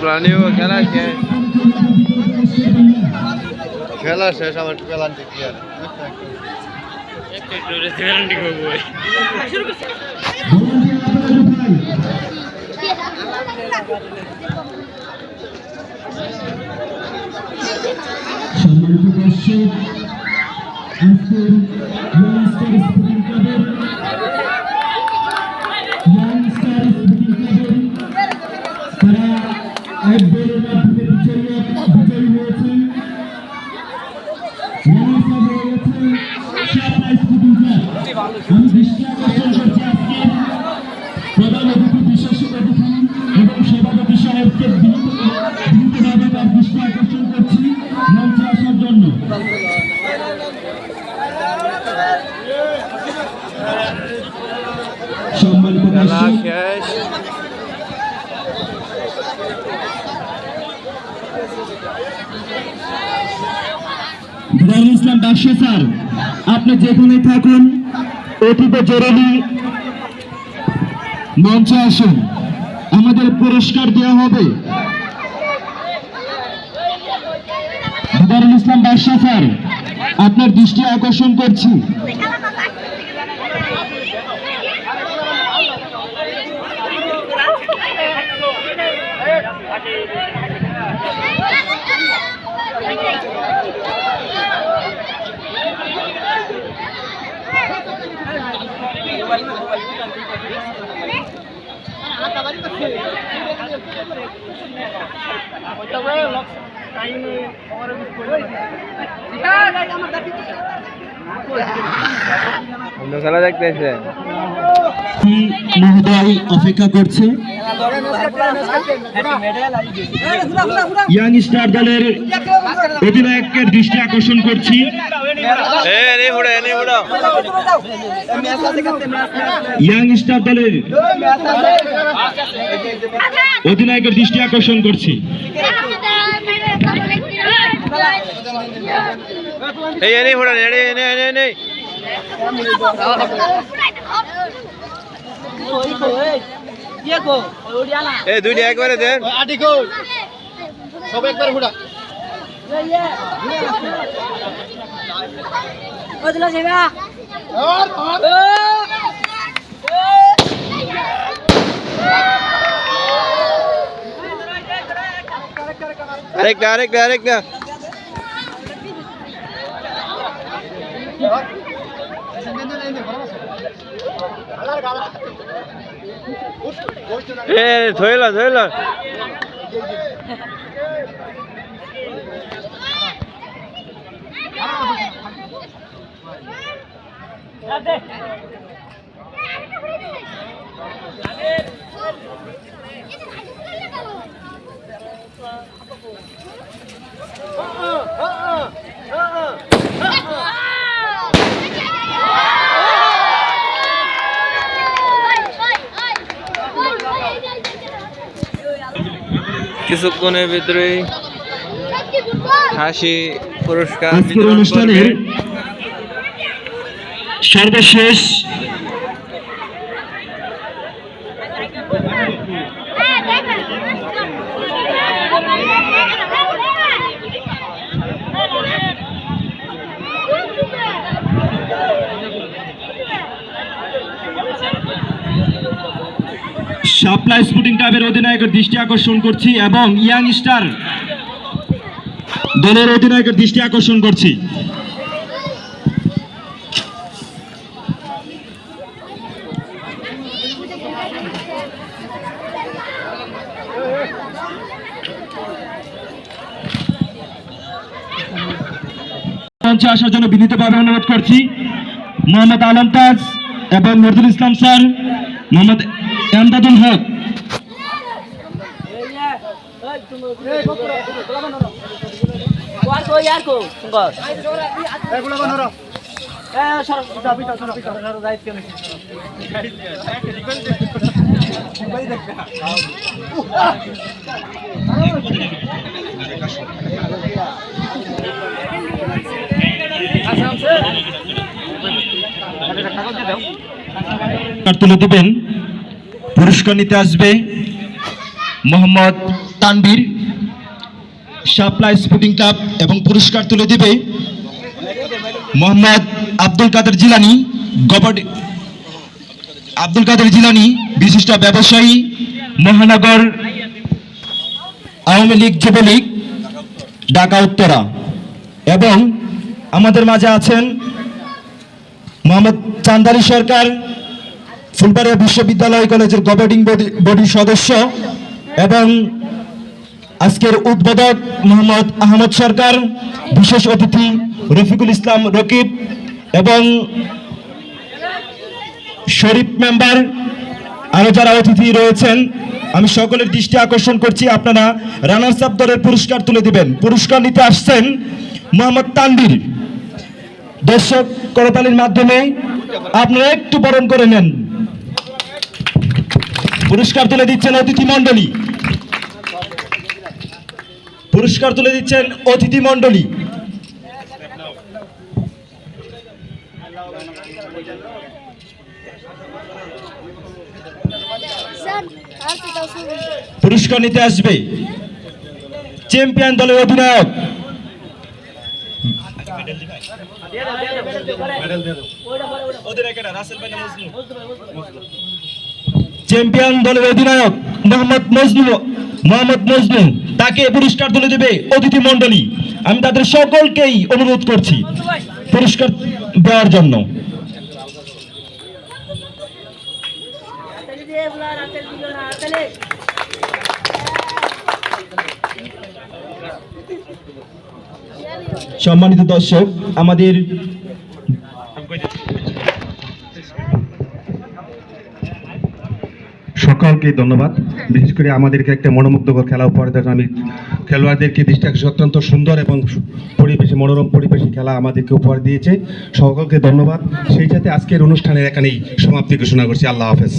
প্রাণীও খেলা শেষ। খেলা শেষ আমার পেলান্টি কি আর? সম্মানিত দর্শক আজকের এক দলের মাধ্যমে বিজয়ী বিজয়ী হয়ে ক্লাব আমি দৃষ্টি আকর্ষণ করছি আজকে। প্রধান অতিথি বিশেষ অতিথি এবং সভাপতি সাহেবকে বিনীতভাবে তার দৃষ্টি আকর্ষণ করছি মঞ্চে আসার জন্য। সম্মানিত খেলা দর্শক শেষ বিদারুল ইসলাম বাদশা স্যার, আপনি যেখানে থাকুন, অতীত জরুরি মঞ্চে আসুন। আমাদের পুরস্কার দেওয়া হবে। ইসলাম বাদশা স্যার, আপনার দৃষ্টি আকর্ষণ করছি। हम लोग चला देखते हैं মহোদয় অপেক্ষা করছে। ইয়াং স্টার দলের অধিনায়কের দৃষ্টি আকর্ষণ করছি। ইয়াং স্টার দলের অধিনায়কের দৃষ্টি আকর্ষণ করছি। এই নে ফুড়ো নে নে নে নে নে এ দুইটা একবারে দেন আরেকটা আরেকটা আরেকটা। এ ধইল ধইল কিছুক্ষণের ভিতরেই হাসি পুরস্কার অনুষ্ঠানের সর্বশেষ শাপলা স্পোর্টিং ক্লাবের অধিনায়কের দৃষ্টি আকর্ষণ করছি এবং ইয়াং স্টার দলের অধিনায়কের দৃষ্টি আকর্ষণ করছি। আসার জন্য বিনীতভাবে অনুরোধ করছি। মোহাম্মদ আলম তাজ এবং নজরুল ইসলাম স্যার, মোহাম্মদ এমদাদুল হক। তুলে দেবেন। পুরস্কার নিতে আসবে Mohammad Tanvir supply sporting club এবং পুরস্কার তুলে দেবে মোহাম্মদ আব্দুল কাদের জিলানি গবাডি আব্দুল কাদের জিলানি, বিশিষ্ট ব্যবসায়ী, মহানগর আওয়ামী লীগ যুবলীগ ঢাকা, উত্তরা। এবং আমাদের মাঝে আছেন মোহাম্মদ চান্দারি সরকার ফুলবাড়িয়া বিশ্ববিদ্যালয় কলেজের গভর্নিং বডি- বডির সদস্য এবং আজকের উদ্বোধক মোহাম্মদ আহমদ সরকার, বিশেষ অতিথি রফিকুল ইসলাম রকিব এবং শরীফ মেম্বার আরও যারা অতিথি রয়েছেন, আমি সকলের দৃষ্টি আকর্ষণ করছি, আপনারা রানার্স আপ দলের পুরস্কার তুলে দিবেন। পুরস্কার নিতে আসছেন মোহাম্মদ তানবির দর্শক করতালির মাধ্যমে আপনারা একটু বরণ করে নেন। পুরস্কার তুলে দিচ্ছেন অতিথি মণ্ডলী। পুরস্কার তুলে দিচ্ছেন অতিথি মণ্ডলী। পুরস্কার নিতে আসবে চ্যাম্পিয়ন দলের অধিনায়ক। চ্যাম্পিয়ন দলের অধিনায়ক মোহাম্মদ মজনু মোহাম্মদ মজনু তাকে পুরস্কার তুলে দেবে অতিথি মণ্ডলী। আমি তাদের সকলকেই অনুরোধ করছি পুরস্কার দেওয়ার জন্য। সম্মানিত দর্শক, আমাদের সকলকে ধন্যবাদ। বিশেষ করে আমাদেরকে একটা মনোমুগ্ধকর খেলা উপহার দেওয়ার আমি খেলোয়াড়দেরকে দৃষ্টি অত্যন্ত সুন্দর এবং পরিবেশে মনোরম পরিবেশে খেলা আমাদেরকে উপহার দিয়েছে। সকলকে ধন্যবাদ। সেই সাথে আজকের অনুষ্ঠানের এখানেই সমাপ্তি ঘোষণা করছি। আল্লাহ হাফেজ।